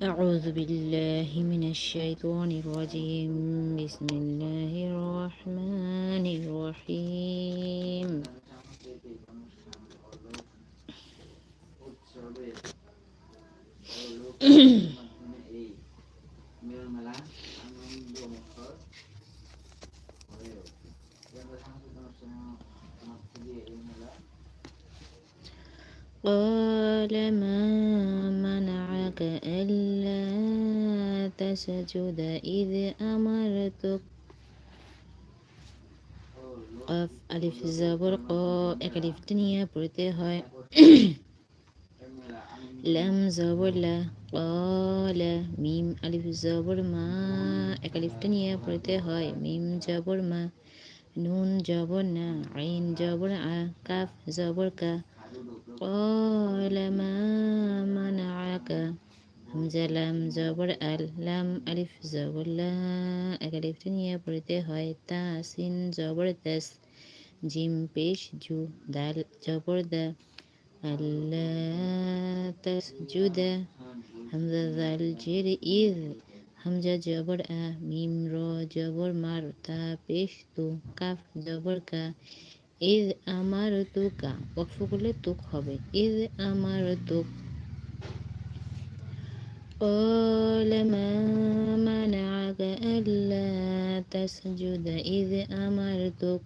أعوذ بالله من الشيطان الرجيم. بسم الله الرحمن الرحيم. قال ما منعك ألا تسجد إذ أمرتك قف ألف زبر ق এক আলিফটা নিয়ে পড়তে হয় লাম জবর লা قال মিম আলিফ জবর মা এক আলিফটা নিয়ে পড়তে হয় মিম জবর মা নুন জবর না আইন জবর আ কাফ জবর কা قال ما منعك হামজা লাম জবর আল লাম আলিফ জবর লা এক আলিফটা নিয়ে পড়তে হয় তা, সিন জবর তাস জিম পেশ জু দাল জবর দা আল্লাহ তাসজুদা হামজা জাল জের ইদ হামজা জবর আ, মিম র জবর মার, তা পেশ তু, কাফ জবর কা, ইদ আমার তুকা ওকফ করলে তুক হবে, ইদ আমার তুক قال ما منعك ألا تسجد إذ أمرتك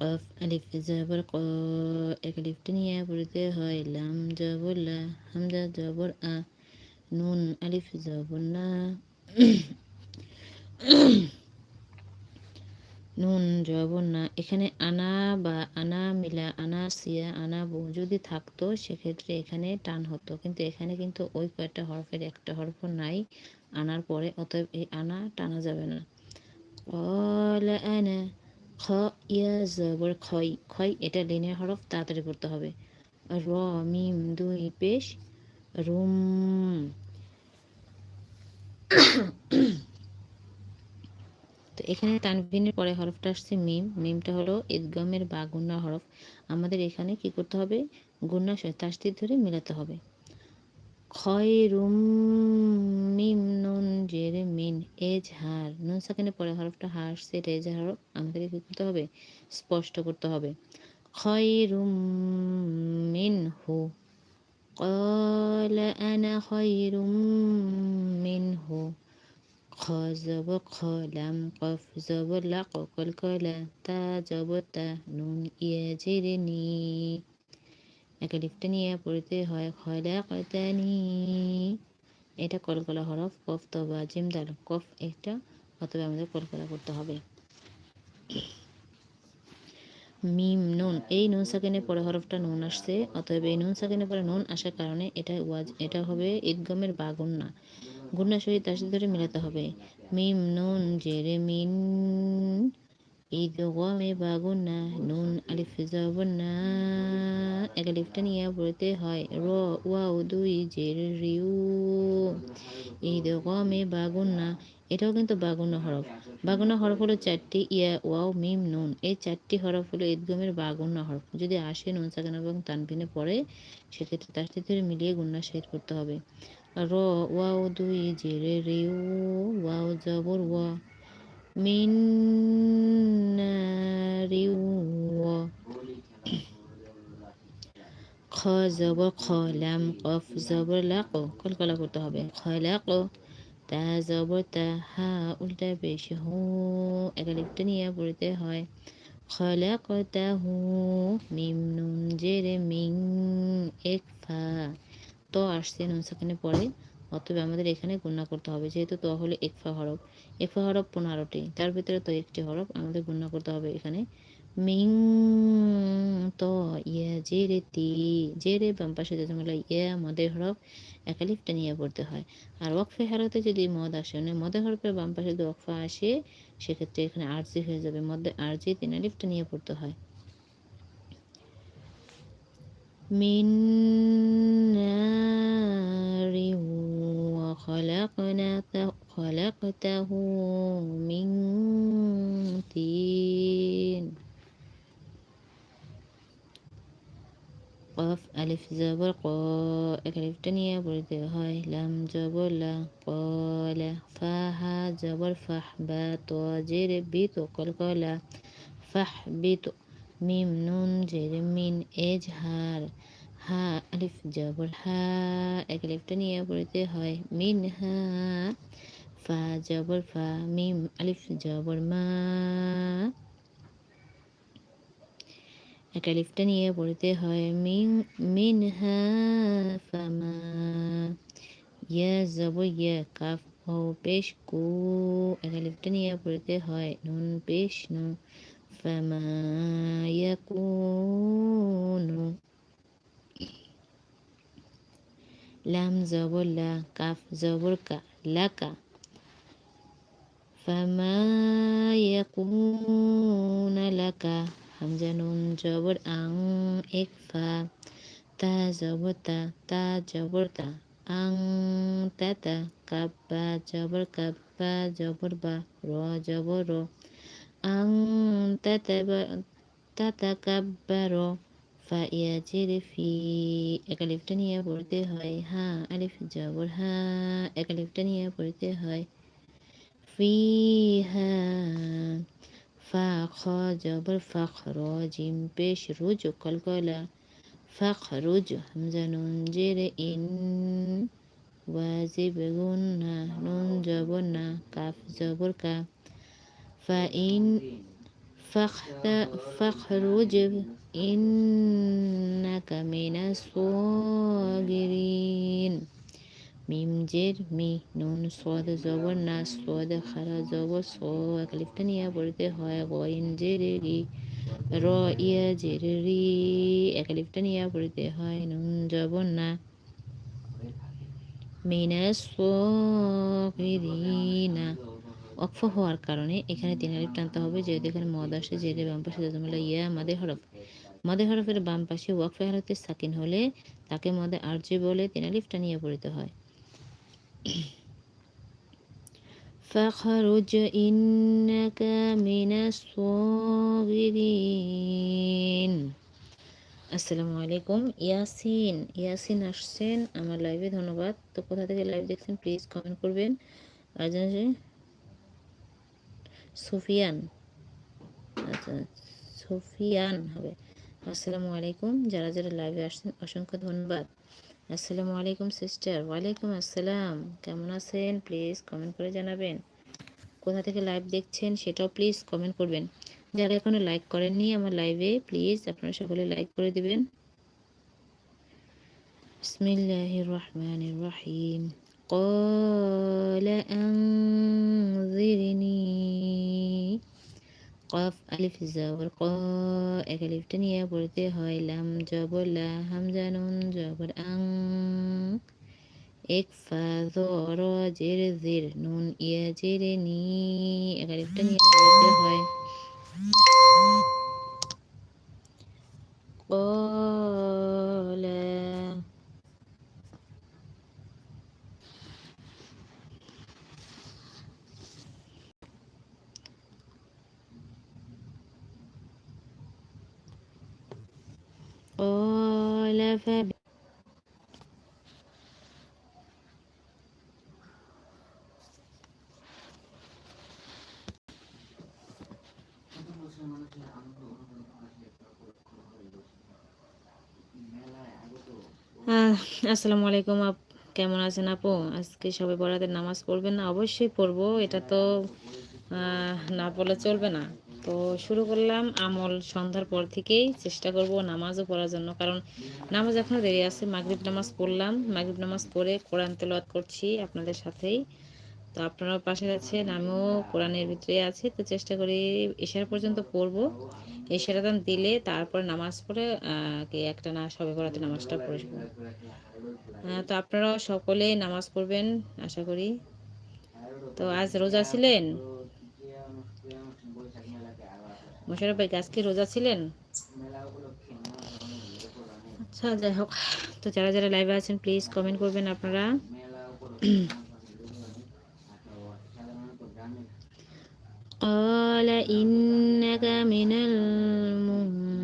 قف ألف زبر قا أكلف دنيا برده هاي لام جبر لا همزة جبر أ نون ألف زبر نا নুন জবর না এখানে আনা বা আনা মিলা, আনা সিয়া, আনা বু যদি থাকতো, সেক্ষেত্রে এখানে টান হতো। কিন্তু এখানে কিন্তু ওই কয়েকটা হরফের একটা হরফ নাই, আনার পরে অতএব এই আনা টানা যাবে না। কল খ ইয়া জবর খই খই এটা লিনের হরফ, তাড়াতাড়ি পড়তে হবে। র, মিম, দুই, পেশ, রুম। এখানে তানবিনের পরে হরফটা আসছে মিম মিমটা হলো ঈদগমের বা গুন্না হরফ আমাদের এখানে কি করতে হবে গুন্না তাস্তির ধরে মিলাতে হবে খয়রুম মিম নুন জের মিন এজ হার নুন সাকেনে পরে হরফটা হার সে রেজ হরফ আমাদের কি করতে হবে স্পষ্ট করতে হবে খয়রুম মিন হু قال أنا خير منه খ জব খ লাম কফ জব লাক কল কলা তা জব তা নুন ইয়ে জেরে নি একে লিফটে নিয়ে পড়তে হয় খয়লা কয়তানি এটা কলকলা হরফ কফ তবা জিম দাল কফ একটা অথবা আমাদের কলকলা করতে হবে মিম নুন এই নুন সাকিনের পরে হরফটা নুন আসছে অতএব এই নুন সাকিনের পরে নুন আসার কারণে এটা ওয়াজ এটা হবে ঈদগমের বাগুন না গুন্না সহিত তার সাথে ধরে মিলাতে হবে। মিম নুন জেরে মিন, ঈদ গমে বাগুন্না নুন আলিফ জবন্না এক আলিফটা নিয়ে পড়তে হয়। র, ওয়াও, দুই, জের, রিউ। ঈদ গমে বাগুন্না এটাও কিন্তু বাগুন্না হরফ। বাগুনা হরফ হলো চারটি, ইয়া, ওয়াও, মিম, নুন। এই চারটি হরফ হলো ঈদগমের বাগুন্না হরফ। যদি আসে নুন, সাকান এবং তানভিনে পড়ে, সেক্ষেত্রে তার সাথে মিলিয়ে গুন্না শেষ করতে হবে। র, ওয়াও, দুই, জেরে রিউ ওয়াও, জবর, ওয়া। মিন রিউ খ জবর খ, লাম, কফ জবর লাক কলকলা করতে হবে। খলাক তা জবর তা, হা, উল্টা, বেশি, হু একালিপটা নিয়ে পড়তে হয়। খলাক তা, হু, মিম, নুন, জেরে, মিং, এক, ফা। ত আসছে নুন সেখানে পরে। অতএব আমাদের এখানে গুণা করতে হবে, যেহেতু ত হলো একফা হরফ। একফা হরফ পনেরোটি, তার ভিতরে তো একটি হরফ, আমাদের গুণা করতে হবে এখানে। মিং ত ইয়া জেরে তি জেরে বাম পাশে জজমলা ইয়া মদের হরফ, একালিফটা নিয়ে পড়তে হয়। আর ওয়াকফে হারতে যদি মদ আসে মানে মদের হরফের বাম পাশে যদি ওয়াকফা আসে, সেক্ষেত্রে এখানে আরজি হয়ে যাবে মধ্যে আরজি তিন আলিফটা নিয়ে পড়তে হয়। মিন خلقنا خلقته من تين قاف ألف زبر قا ألف تانية برد هاي لم زبر لا قال فها زبر فحبط وجر بيت قلقلا قال ميم نون جر من إجهار. হা, আলিফ, জবর হা, এক আলিফটা নিয়ে পড়তে হয়, মিন হা, ফা, জবর ফা, মিম, আলিফ, জবর মা। এক আলিফটা নিয়ে পড়তে হয় মিন মিন হা ফামা ইয়া, জবর, ইয়া, কাফ, ও, পেশ, কু। এক আলিফটা নিয়ে পড়তে হয়, নুন, পেশ, নু ফামা ইয়াকুনু লাম জবর লা কাফ জবর কা লাকা فما يكون لك হামজা নুন জবর আং এক ফা তা জবর তা তা জবর তা আং তাতা কাব্বা জবর কাব্বা জবর বা র জবর র আং তাতা তাতা কাব্বা র ফা ইয়াজির ফি। এক আলিফটা নিয়ে পড়তে হয়, হা, আলিফ জবর, হা, এক আলিফটা নিয়ে পড়তে হয়। ফিহা ফা, খ, জবর ফখর জিম, পেশ, রুজ কলকলা ফখরুজ হামজা, নুন জের ইন। নুন, জবর, না, কাফ, জবর, কা। ফা, ইন فاخرج إنك من الصاغرين মিম জের মি নুন সদ জবর না সদ খারা জবর স একলিফটা নিয়ে পড়তে হয় গইন জের রি র ইয়া জের রি একলিফটা নিয়ে পড়তে হয় নুন জবর না মিনাস সগিরিনা অক্ফ হওয়ার কারণে এখানে তিন আলিফ টানতে হবে যেহেতু এখানে মদ আসে যেহেতু বাম পাশে জাজমুল্লাহ ইয়া মাদে হরফ মাদে হরফের বাম পাশে ওয়াকফে হালতে সাকিন হলে তাকে মদে আরজি বলে তিন আলিফ টানিয়ে পড়িতে হয় فخرج إنك من الصاغرين আসসালামু আলাইকুম ইয়াসিন ইয়াসিন আসছেন আমার লাইভে ধন্যবাদ তো কোথা থেকে লাইভ দেখছেন প্লিজ কমেন্ট করবেন আর জানেন সুফিয়ান। আচ্ছা সুফিয়ান হবে। আসসালামু আলাইকুম। যারা যারা লাইভে আসছেন, অসংখ্য ধন্যবাদ। আসসালামু আলাইকুম সিস্টার ওয়ালাইকুম আসসালাম। কেমন আছেন? প্লিজ কমেন্ট করে জানাবেন। কোথা থেকে লাইভ দেখছেন সেটাও প্লিজ কমেন্ট করবেন। যারা এখনও লাইক করেননি আমার লাইভে প্লিজ আপনারা সকলে লাইক করে দিবেন। বিসমিল্লাহির রহমানির রহিম। قال أنظرني কফ আলিফ জবর ক এক আলিফটা নিয়ে পড়তে হয় লাম জবর লা হামজা নুন জবর আং এক ফা র জের জের নুন ইয়া জেরে নি এক আলিফটা নিয়ে পড়তে হয় قال হ্যাঁ। দেখে আসসালামু আলাইকুম, আপ কেমন আছেন আপু? আজকে সবাই বরাতের নামাজ পড়বেন না? অবশ্যই পড়ব, এটা তো না বলে চলবে না। তো শুরু করলাম আমল সন্ধ্যার পর থেকেই চেষ্টা করব নামাজও পড়ার জন্য। কারণ নামাজ এখনও দেরি আছে, মাগরীব নামাজ পড়লাম। মাগরীব নামাজ পড়ে কোরআন তেলাওয়াত করছি আপনাদের সাথেই। তো আপনারাও পাশে আছেন, আমিও কোরআনের ভিতরে আছি। তো চেষ্টা করি এশার পর্যন্ত পড়ব। এশারাদান দিলে তারপর নামাজ পড়ে একটা না সবে করাতে নামাজটা পড়ে তো আপনারাও সকলে নামাজ পড়বেন, আশা করি। তো আজ রোজা ছিলেন? মোশারফ ভাই আজকে রোজা ছিলেন আচ্ছা যাই হোক তো যারা যারা লাইভে আছেন প্লিজ কমেন্ট করবেন আপনারা قال إنك من المنذرين